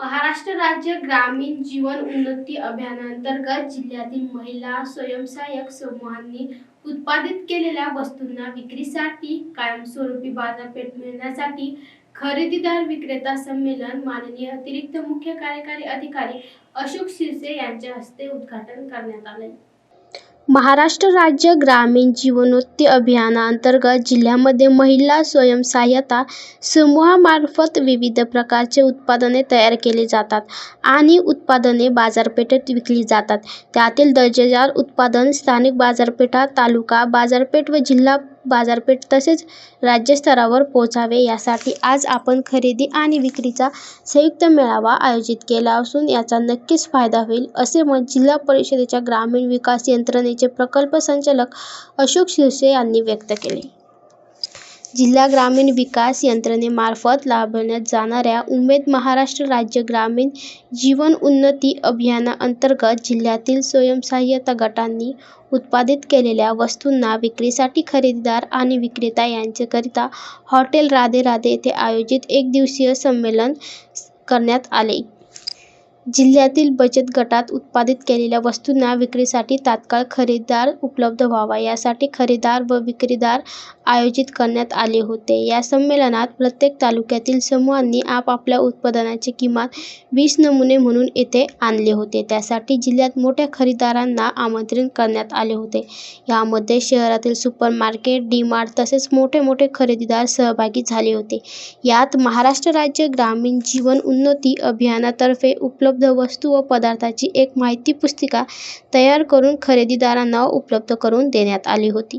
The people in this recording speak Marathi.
महाराष्ट्र राज्य ग्रामीण जीवन उन्नती अभियानांतर्गत जिल्ह्यातील महिला स्वयंसहाय्यक समूहांनी उत्पादित केलेल्या वस्तूंना विक्रीसाठी कायमस्वरूपी बाजारपेठ मिळण्यासाठी खरेदीदार विक्रेता संमेलन माननीय अतिरिक्त मुख्य कार्यकारी अधिकारी अशोक शिरसे यांच्या हस्ते उद्घाटन करण्यात आले महाराष्ट्र राज्य ग्रामीण जीवनोत्ती अभियानांतर्गत जिल्ह्यामध्ये महिला स्वयंसहाय्यता समूहामार्फत विविध प्रकारचे उत्पादने तयार केली जातात आणि उत्पादने बाजारपेठेत विकली जातात. त्यातील दर्जेदार उत्पादन स्थानिक बाजारपेठा तालुका बाजारपेठ व जिल्हा बाजारपेठ तसेच राज्यस्तरावर पोहोचावे. यासाठी आज आपण खरेदी आणि विक्रीचा संयुक्त मेळावा आयोजित केला असून याचा नक्कीच फायदा होईल असे मत जिल्हा परिषदेच्या ग्रामीण विकास यंत्रणेचे प्रकल्प संचालक अशोक शिरसे यांनी व्यक्त केले. जिल्हा ग्रामीण विकास यंत्रणेमार्फत राबवण्यात जाणाऱ्या उमेद महाराष्ट्र राज्य ग्रामीण जीवन उन्नती जिल्ह्यातील स्वयंसहाय्यता गटांनी उत्पादित केलेल्या वस्तूंना विक्रीसाठी खरेदीदार आणि विक्रेता यांच्याकरिता हॉटेल राधे राधे येथे आयोजित एक दिवसीय संमेलन करण्यात आले. जिल्ह्यातील बचत गटात उत्पादित केलेल्या वस्तूंना विक्रीसाठी तात्काळ खरेदीदार उपलब्ध व्हावा यासाठी खरेदीदार व विक्रीदार आयोजित करण्यात आले होते. या संमेलनात प्रत्येक तालुक्यातील समूहांनी आपापल्या उत्पादनाचे किमान वीस नमुने म्हणून येथे आणले होते. त्यासाठी जिल्ह्यात मोठ्या खरेदीदारांना आमंत्रित करण्यात आले होते. यामध्ये शहरातील सुपर मार्केट डी मार्ट तसेच मोठे मोठे खरेदीदार सहभागी झाले होते. यात महाराष्ट्र राज्य ग्रामीण जीवन उन्नती अभियानातर्फे उपलब्ध वस्तू व पदार्थाची एक माहिती पुस्तिका तयार करून खरेदीदारांना उपलब्ध करून देण्यात आली होती.